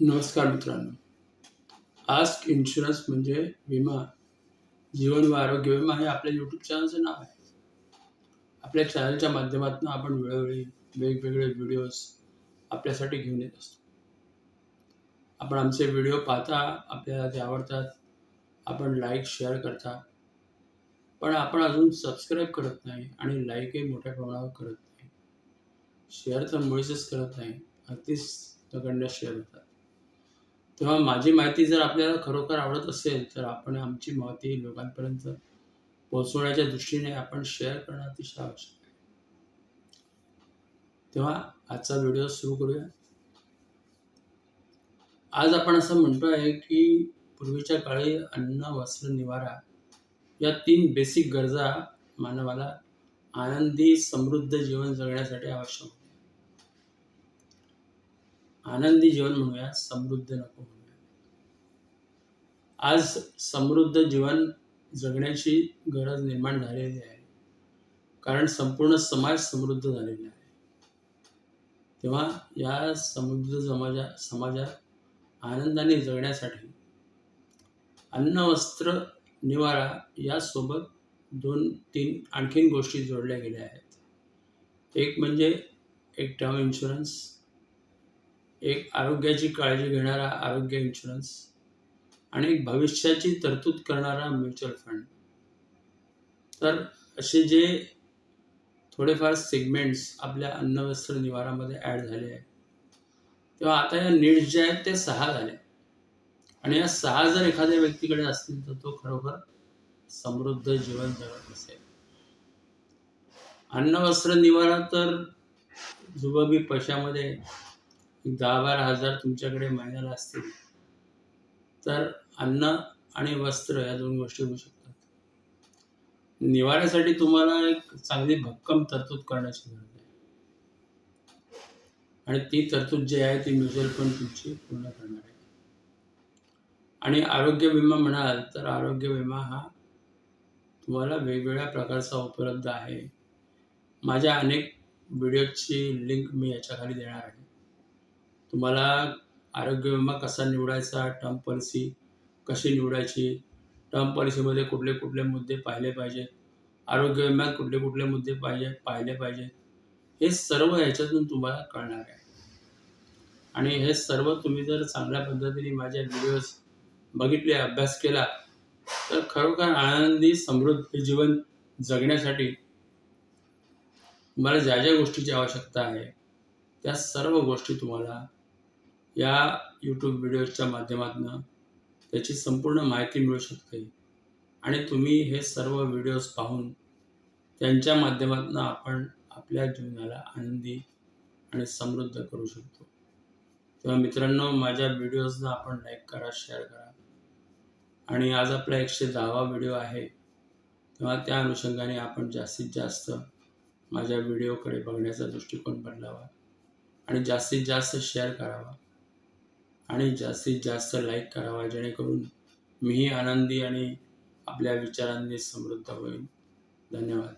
नमस्कार मित्रांनो. Ask insurance म्हणजे विमा जीवन व आरोग्य विमा हे आपल्या यूट्यूब चॅनलचं नाव आहे. आपल्या चॅनलच्या माध्यमातून आपण वेळोवेळी वेगवेगळे व्हिडिओज आपल्यासाठी घेऊन येत असतो. आपण आमचे व्हिडिओ पाहता आपल्याला ते आवडतात आपण लाईक शेअर करता. पण आपण अजून सबस्क्राईब करत नाही आणि लाईकही मोठ्या प्रमाणावर करत नाही. शेअर तर मुळीच करत नाही अगदीच नगण्य शेअर होतात. तेव्हा माझी माहिती जर आपल्याला खरोखर आवडत असेल तर आपण आमची माहिती लोकांपर्यंत पोहोचवण्याच्या दृष्टीने आपण शेअर करणं अतिशय आवश्यक आहे. तेव्हा आजचा व्हिडिओ सुरू करूया. आज आपण असं म्हणतो आहे की पूर्वीच्या काळी अन्न वस्त्र निवारा या तीन बेसिक गरजा मानवाला आनंदी समृद्ध जीवन जगण्यासाठी आवश्यक होत्या. आनंदी जीवन म्हणूया समृद्ध नको म्हणूया. आज समृद्ध जीवन जगण्याची गरज निर्माण झालेली आहे. कारण संपूर्ण समाज समृद्ध झालेला आहे. तेव्हा या समृद्ध समाजा समाजात आनंदाने जगण्यासाठी अन्न वस्त्र निवारा यासोबत दोन तीन आणखीन गोष्टी जोडल्या गेल्या आहेत. एक म्हणजे एक टर्म इन्शुरन्स एक आरोग्याची काळजी घेणारा आरोग्य इन्शुरन्स आणि एक भविष्याची तरतूद करणारा म्युच्युअल फंड तर असे जे थोडेफार सेगमेंट्स आपल्या अन्नवस्त्र निवारामध्ये ॲड झाले आहेत. तेव्हा आता या नीड्स ज्या आहेत ते सहा झाले आणि या सहा जर एखाद्या व्यक्तीकडे असतील तर तो खरोखर समृद्ध जीवन जगत असेल. अन्न वस्त्र निवारा तर जुबबी पैशामध्ये दहा बारा हजार तुमच्याकडे महिन्याला असतील. तर अन्न आणि वस्त्र या दोन गोष्टी होऊ शकतात. निवाऱ्यासाठी तुम्हाला एक चांगली भक्कम तरतूद करण्याची गरज आहे. आणि ती तरतूद जी आहे ती म्युच्युअल फंड तुमची पूर्ण करणार आहे. आणि आरोग्य विमा म्हणाल तर आरोग्य विमा हा तुम्हाला वेगवेगळ्या प्रकारचा उपलब्ध आहे. माझ्या अनेक व्हिडिओची लिंक मी याच्याखाली देणार आहे. तुम्हाला आरोग्य विमा कसा निवडायचा टर्म पॉलिसी कशी निवडायची? टर्म पॉलिसीमध्ये कुठले कुठले मुद्दे पाहिले पाहिजेत आरोग्य विम्यात कुठले कुठले मुद्दे पाहिजे पाहिले पाहिजेत हे सर्व याच्यातून तुम्हाला कळणार आहे. आणि हे सर्व तुम्ही जर चांगल्या पद्धतीने माझ्या व्हिडिओज बघितले अभ्यास केला तर खरोखर आनंदी समृद्ध जीवन जगण्यासाठी तुम्हाला ज्या ज्या गोष्टीची आवश्यकता आहे त्या सर्व गोष्टी तुम्हाला या यूट्यूब व्हिडिओच्या माध्यमातून त्याची संपूर्ण माहिती मिळू शकते. आणि तुम्ही हे सर्व व्हिडिओज पाहून त्यांच्या माध्यमातून आपण आपल्या जीवनाला आनंदी आणि समृद्ध करू शकतो. तेव्हा मित्रांनो माझ्या व्हिडिओजना आपण लाईक करा शेअर करा. आणि आज आपला एकशे दहावा व्हिडिओ आहे. तेव्हा त्या अनुषंगाने आपण जास्तीत जास्त माझ्या व्हिडिओकडे बघण्याचा दृष्टिकोन बदलावा आणि जास्तीत जास्त शेअर करावा. आणि जास्तीत जास्त लाईक करावा जेणेकरून मीही आनंदी आणि आपल्या विचारांनी समृद्ध होईल धन्यवाद.